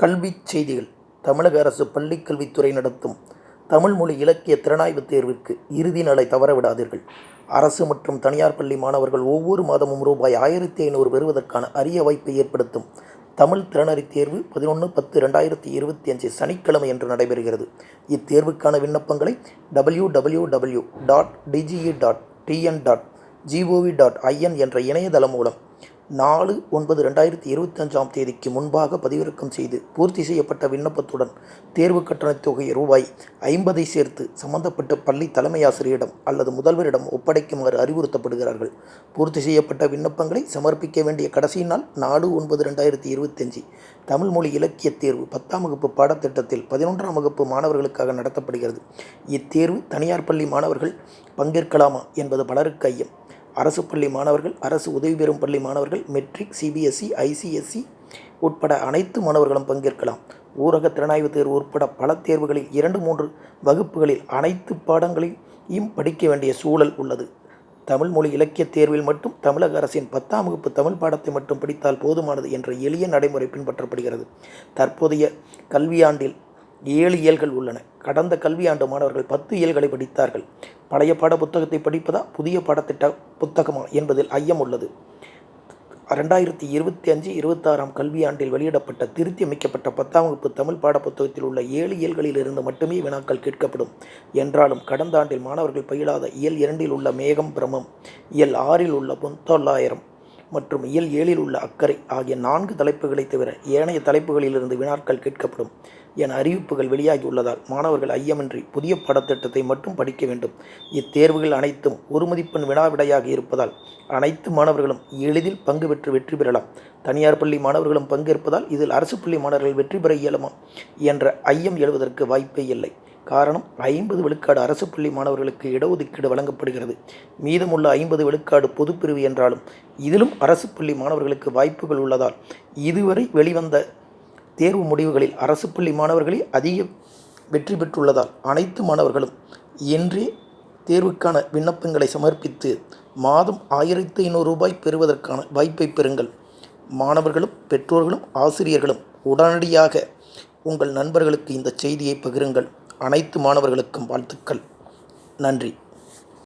கல்விச் செய்திகள் தமிழக அரசு பள்ளிக்கல்வித்துறை நடத்தும் தமிழ் மொழி இலக்கிய திறனாய்வுத் தேர்விற்கு இறுதி நாளை தவறவிடாதீர்கள். அரசு மற்றும் தனியார் பள்ளி மாணவர்கள் ஒவ்வொரு மாதமும் ரூபாய் ஆயிரத்தி ஐநூறு பெறுவதற்கான அரிய வாய்ப்பை ஏற்படுத்தும் தமிழ் திறனறித் தேர்வு பதினொன்று பத்து ரெண்டாயிரத்தி இருபத்தி அஞ்சு சனிக்கிழமை என்று நடைபெறுகிறது. இத்தேர்வுக்கான விண்ணப்பங்களை W W W dot DGE dot TN dot GOV dot IN என்ற இணையதளம் மூலம் நாலு ஒன்பது ரெண்டாயிரத்தி இருபத்தஞ்சாம் தேதிக்கு முன்பாக பதிவிறக்கம் செய்து பூர்த்தி செய்யப்பட்ட விண்ணப்பத்துடன் தேர்வுக் கட்டணத் தொகை ரூபாய் ஐம்பதை சேர்த்து சம்பந்தப்பட்ட பள்ளி தலைமையாசிரியரிடம் அல்லது முதல்வரிடம் ஒப்படைக்குமாறு அறிவுறுத்தப்படுகிறார்கள். பூர்த்தி செய்யப்பட்ட விண்ணப்பங்களை சமர்ப்பிக்க வேண்டிய கடைசி நாள் நாலு ஒன்பது ரெண்டாயிரத்தி இருபத்தஞ்சு. தமிழ் மொழி இலக்கியத் தேர்வு பத்தாம் வகுப்பு பாடத்திட்டத்தில் பதினொன்றாம் வகுப்பு மாணவர்களுக்காக நடத்தப்படுகிறது. இத்தேர்வு தனியார் பள்ளி மாணவர்கள் பங்கேற்கலாமா என்பது பலருக்கு ஐயம். அரசு பள்ளி மாணவர்கள் அரசு உதவி பெறும் பள்ளி மாணவர்கள் மெட்ரிக் சிபிஎஸ்இ ஐசிஎஸ்சி உட்பட அனைத்து மாணவர்களும் பங்கேற்கலாம். ஊரக திறனாய்வு தேர்வு உட்பட பல தேர்வுகளில் இரண்டு மூன்று வகுப்புகளில் அனைத்து பாடங்களையும் படிக்க வேண்டிய சூழல் உள்ளது. தமிழ் மொழி இலக்கியத் தேர்வில் மட்டும் தமிழக அரசின் பத்தாம் வகுப்பு தமிழ் பாடத்தை மட்டும் படித்தால் போதுமானது என்ற எளிய நடைமுறை பின்பற்றப்படுகிறது. தற்போதைய கல்வியாண்டில் ஏழு இயல்கள் உள்ளன. கடந்த கல்வியாண்டு மாணவர்கள் பத்து இயல்களை படித்தார்கள். பழைய பாட புத்தகத்தை படிப்பதா புதிய பாடத்திட்ட புத்தகமா என்பதில் ஐயம் உள்ளது. ரெண்டாயிரத்தி இருபத்தி அஞ்சு இருபத்தாறாம் கல்வியாண்டில் வெளியிடப்பட்ட திருத்தி அமைக்கப்பட்ட பத்தாம் வகுப்பு தமிழ் பாடப்புத்தகத்தில் உள்ள ஏழு இயல்களில் இருந்து மட்டுமே வினாக்கள் கேட்கப்படும் என்றாலும் கடந்த ஆண்டில் மாணவர்கள் பயிலாத இயல் இரண்டில் உள்ள மேகம் பிரமம் இயல் ஆறில் உள்ள பொன்தொள்ளாயிரம் மற்றும் இயல் ஏழில் உள்ள அக்கறை ஆகிய நான்கு தலைப்புகளைத் தவிர ஏனைய தலைப்புகளிலிருந்து வினாக்கள் கேட்கப்படும் என அறிவிப்புகள் வெளியாகியுள்ளதால் மாணவர்கள் ஐயமின்றி புதிய பாடத்திட்டத்தை மட்டும் படிக்க வேண்டும். இத்தேர்வுகள் அனைத்தும் ஒரு மதிப்பெண் வினாவிடையாக இருப்பதால் அனைத்து மாணவர்களும் எளிதில் பங்கு பெற்று வெற்றி பெறலாம். தனியார் பள்ளி மாணவர்களும் பங்கேற்பதால் இதில் அரசு பள்ளி மாணவர்கள் வெற்றி பெற இயலுமா என்ற ஐயம் எழுவதற்கு வாய்ப்பே இல்லை. காரணம் ஐம்பது விழுக்காடு அரசு பள்ளி மாணவர்களுக்கு இடஒதுக்கீடு வழங்கப்படுகிறது. மீதமுள்ள ஐம்பது விழுக்காடு பொதுப்பிரிவு என்றாலும் இதிலும் அரசு பள்ளி மாணவர்களுக்கு வாய்ப்புகள் உள்ளதால் இதுவரை வெளிவந்த தேர்வு முடிவுகளில் அரசு பள்ளி மாணவர்களே அதிக வெற்றி பெற்றுள்ளதால் அனைத்து மாணவர்களும் இன்றே தேர்வுக்கான விண்ணப்பங்களை சமர்ப்பித்து மாதம் ஆயிரத்து ஐநூறு ரூபாய் பெறுவதற்கான வாய்ப்பை பெறுங்கள். மாணவர்களும் பெற்றோர்களும் ஆசிரியர்களும் உடனடியாக உங்கள் நண்பர்களுக்கு இந்த செய்தியை பகிருங்கள். அனைத்து மாணவர்களுக்கும் வாழ்த்துக்கள். நன்றி.